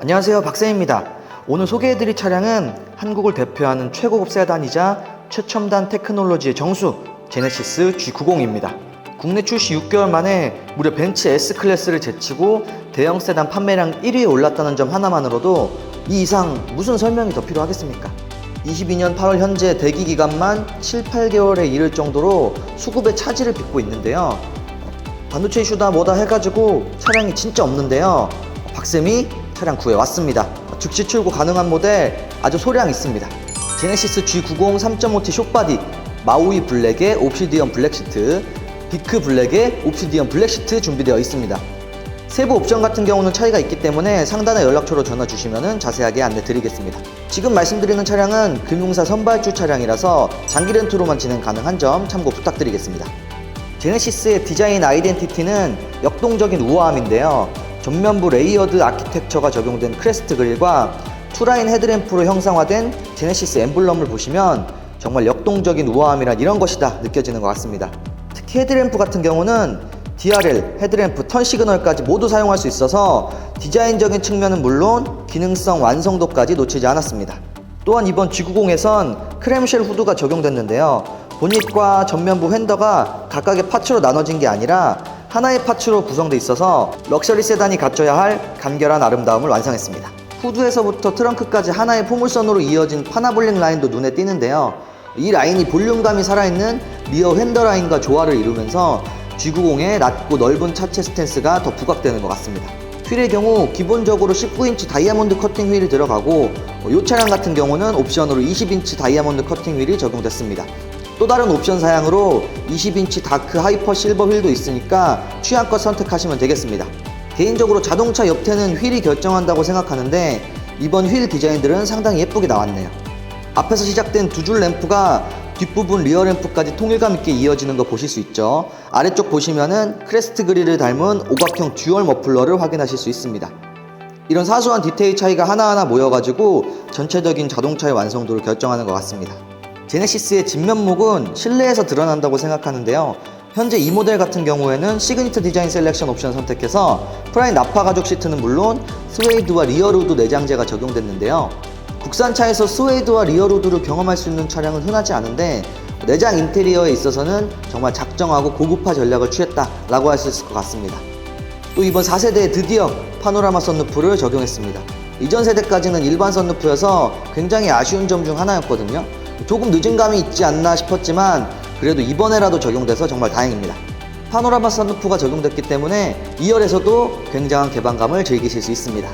안녕하세요 박세입니다. 오늘 소개해드릴 차량은 한국을 대표하는 최고급 세단이자 최첨단 테크놀로지의 정수 제네시스 G90입니다. 국내 출시 6개월 만에 무려 벤츠 S클래스를 제치고 대형 세단 판매량 1위에 올랐다는 점 하나만으로도 이 이상 무슨 설명이 더 필요하겠습니까? 22년 8월 현재 대기 기간만 7, 8개월에 이를 정도로 수급의 차질을 빚고 있는데요. 반도체 이슈다 뭐다 해가지고 차량이 진짜 없는데요. 박쌤이 차량 구해왔습니다. 즉시 출고 가능한 모델 아주 소량 있습니다. 제네시스 G90 3.5T 숏바디 마우이 블랙에 옵시디언 블랙 시트 비크 블랙에 옵시디언 블랙 시트 준비되어 있습니다. 세부 옵션 같은 경우는 차이가 있기 때문에 상단의 연락처로 전화 주시면 자세하게 안내 드리겠습니다. 지금 말씀드리는 차량은 금융사 선발주 차량이라서 장기 렌트로만 진행 가능한 점 참고 부탁드리겠습니다. 제네시스의 디자인 아이덴티티는 역동적인 우아함인데요. 전면부 레이어드 아키텍처가 적용된 크레스트 그릴과 투라인 헤드램프로 형상화된 제네시스 엠블럼을 보시면 정말 역동적인 우아함이란 이런 것이다 느껴지는 것 같습니다. 특히 헤드램프 같은 경우는 DRL, 헤드램프, 턴 시그널까지 모두 사용할 수 있어서 디자인적인 측면은 물론 기능성 완성도까지 놓치지 않았습니다. 또한 이번 G90에선 크램쉘 후드가 적용됐는데요. 보닛과 전면부 휀더가 각각의 파츠로 나눠진 게 아니라 하나의 파츠로 구성돼 있어서 럭셔리 세단이 갖춰야 할 간결한 아름다움을 완성했습니다. 후드에서부터 트렁크까지 하나의 포물선으로 이어진 파나볼링 라인도 눈에 띄는데요. 이 라인이 볼륨감이 살아있는 리어 휀더 라인과 조화를 이루면서 G90의 낮고 넓은 차체 스탠스가 더 부각되는 것 같습니다. 휠의 경우 기본적으로 19인치 다이아몬드 커팅 휠이 들어가고 이 차량 같은 경우는 옵션으로 20인치 다이아몬드 커팅 휠이 적용됐습니다. 또 다른 옵션 사양으로 20인치 다크 하이퍼 실버 휠도 있으니까 취향껏 선택하시면 되겠습니다. 개인적으로 자동차 옆태는 휠이 결정한다고 생각하는데 이번 휠 디자인들은 상당히 예쁘게 나왔네요. 앞에서 시작된 두 줄 램프가 뒷부분 리어 램프까지 통일감 있게 이어지는 거 보실 수 있죠. 아래쪽 보시면은 크레스트 그릴을 닮은 오각형 듀얼 머플러를 확인하실 수 있습니다. 이런 사소한 디테일 차이가 하나하나 모여가지고 전체적인 자동차의 완성도를 결정하는 것 같습니다. 제네시스의 진면목은 실내에서 드러난다고 생각하는데요. 현재 이 모델 같은 경우에는 시그니처 디자인 셀렉션 옵션 선택해서 프라임 나파 가죽 시트는 물론 스웨이드와 리어루드 내장재가 적용됐는데요. 국산차에서 스웨이드와 리어루드를 경험할 수 있는 차량은 흔하지 않은데 내장 인테리어에 있어서는 정말 작정하고 고급화 전략을 취했다라고 할 수 있을 것 같습니다. 또 이번 4세대에 드디어 파노라마 썬루프를 적용했습니다. 이전 세대까지는 일반 썬루프여서 굉장히 아쉬운 점 중 하나였거든요. 조금 늦은 감이 있지 않나 싶었지만 그래도 이번에라도 적용돼서 정말 다행입니다. 파노라마 썬루프가 적용됐기 때문에 2열에서도 굉장한 개방감을 즐기실 수 있습니다.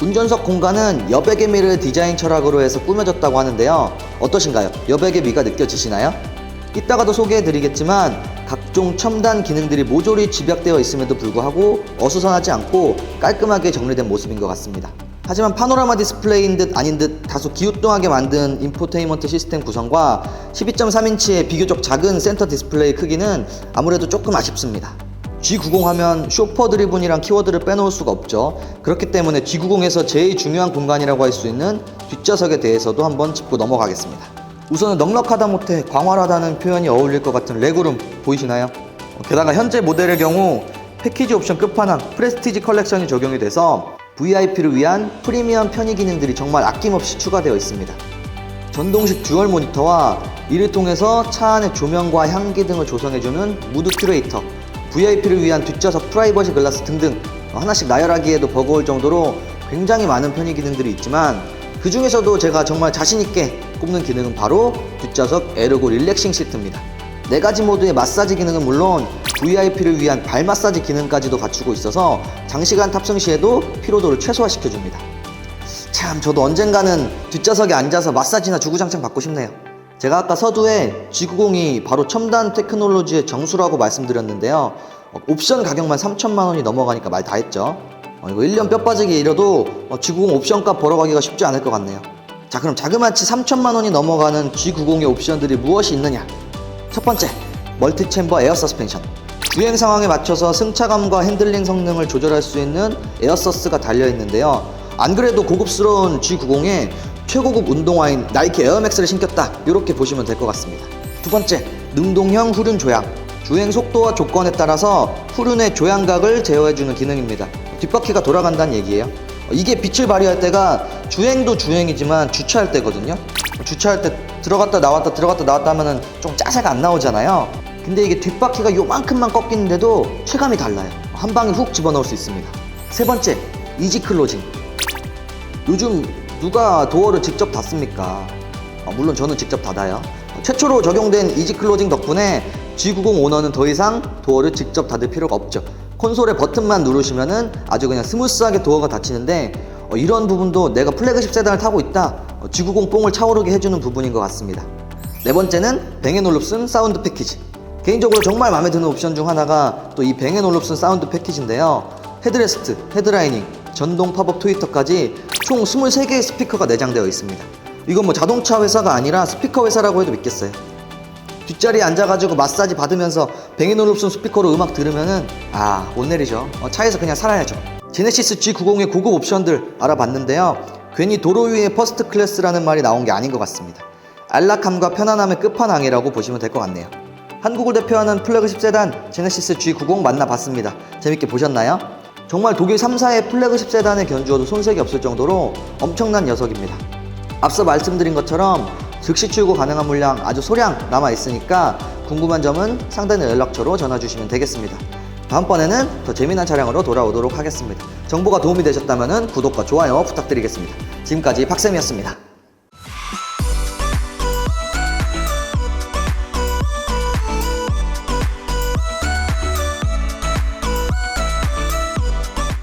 운전석 공간은 여백의 미를 디자인 철학으로 해서 꾸며졌다고 하는데요. 어떠신가요? 여백의 미가 느껴지시나요? 이따가도 소개해드리겠지만 각종 첨단 기능들이 모조리 집약되어 있음에도 불구하고 어수선하지 않고 깔끔하게 정리된 모습인 것 같습니다. 하지만 파노라마 디스플레이인 듯 아닌 듯 다소 기우뚱하게 만든 인포테인먼트 시스템 구성과 12.3인치의 비교적 작은 센터 디스플레이 크기는 아무래도 조금 아쉽습니다. G90 하면 쇼퍼 드리븐이란 키워드를 빼놓을 수가 없죠. 그렇기 때문에 G90에서 제일 중요한 공간이라고 할 수 있는 뒷좌석에 대해서도 한번 짚고 넘어가겠습니다. 우선은 넉넉하다 못해 광활하다는 표현이 어울릴 것 같은 레그룸 보이시나요? 게다가 현재 모델의 경우 패키지 옵션 끝판왕 프레스티지 컬렉션이 적용이 돼서 VIP를 위한 프리미엄 편의 기능들이 정말 아낌없이 추가되어 있습니다. 전동식 듀얼 모니터와 이를 통해서 차 안의 조명과 향기 등을 조성해주는 무드 큐레이터, VIP를 위한 뒷좌석 프라이버시 글라스 등등 하나씩 나열하기에도 버거울 정도로 굉장히 많은 편의 기능들이 있지만 그 중에서도 제가 정말 자신있게 꼽는 기능은 바로 뒷좌석 에르고 릴렉싱 시트입니다. 네 가지 모드의 마사지 기능은 물론 VIP를 위한 발 마사지 기능까지도 갖추고 있어서 장시간 탑승 시에도 피로도를 최소화시켜줍니다. 자, 참 저도 언젠가는 뒷좌석에 앉아서 마사지나 주구장창 받고 싶네요. 제가 아까 서두에 G90이 바로 첨단 테크놀로지의 정수라고 말씀드렸는데요. 어, 옵션 가격만 3천만 원이 넘어가니까 말 다 했죠. 어, 이거 1년 뼈 빠지게 어, G90 옵션값 벌어가기가 쉽지 않을 것 같네요. 자 그럼 자그마치 3천만 원이 넘어가는 G90의 옵션들이 무엇이 있느냐? 첫 번째, 멀티 챔버 에어 서스펜션. 주행 상황에 맞춰서 승차감과 핸들링 성능을 조절할 수 있는 에어서스가 달려 있는데요. 안 그래도 고급스러운 G90에 최고급 운동화인 나이키 에어맥스를 신겼다. 이렇게 보시면 될 것 같습니다. 두 번째, 능동형 후륜 조향. 주행 속도와 조건에 따라서 후륜의 조향각을 제어해주는 기능입니다. 뒷바퀴가 돌아간다는 얘기예요. 이게 빛을 발휘할 때가 주행도 주행이지만 주차할 때거든요. 주차할 때 들어갔다 나왔다 들어갔다 나왔다 하면은 좀 짜세가 안 나오잖아요. 근데 이게 뒷바퀴가 요만큼만 꺾이는데도 체감이 달라요. 한 방에 훅 집어넣을 수 있습니다. 세 번째, 이지 클로징. 요즘 누가 도어를 직접 닫습니까? 어, 물론 저는 직접 닫아요. 어, 최초로 적용된 이지 클로징 덕분에 G90 오너는 더 이상 도어를 직접 닫을 필요가 없죠. 콘솔의 버튼만 누르시면은 아주 그냥 스무스하게 도어가 닫히는데 어, 이런 부분도 내가 플래그십 세단을 타고 있다. 어, G90 뽕을 차오르게 해주는 부분인 것 같습니다. 네 번째는 뱅앤올룹슨 사운드 패키지. 개인적으로 정말 마음에 드는 옵션 중 하나가 또 이 뱅앤올룹슨 사운드 패키지인데요. 헤드레스트, 헤드라이닝, 전동 팝업 트위터까지 총 23개의 스피커가 내장되어 있습니다. 이건 뭐 자동차 회사가 아니라 스피커 회사라고 해도 믿겠어요. 뒷자리에 앉아가지고 마사지 받으면서 뱅앤올룹슨 스피커로 음악 들으면은 아 못 내리죠. 어, 차에서 그냥 살아야죠. 제네시스 G90의 고급 옵션들 알아봤는데요. 괜히 도로 위의 퍼스트 클래스라는 말이 나온 게 아닌 것 같습니다. 안락함과 편안함의 끝판왕이라고 보시면 될 것 같네요. 한국을 대표하는 플래그십 세단 제네시스 G90 만나봤습니다. 재밌게 보셨나요? 정말 독일 3사의 플래그십 세단에 견주어도 손색이 없을 정도로 엄청난 녀석입니다. 앞서 말씀드린 것처럼 즉시 출고 가능한 물량 아주 소량 남아 있으니까 궁금한 점은 상단의 연락처로 전화 주시면 되겠습니다. 다음번에는 더 재미난 차량으로 돌아오도록 하겠습니다. 정보가 도움이 되셨다면 구독과 좋아요 부탁드리겠습니다. 지금까지 박쌤이었습니다.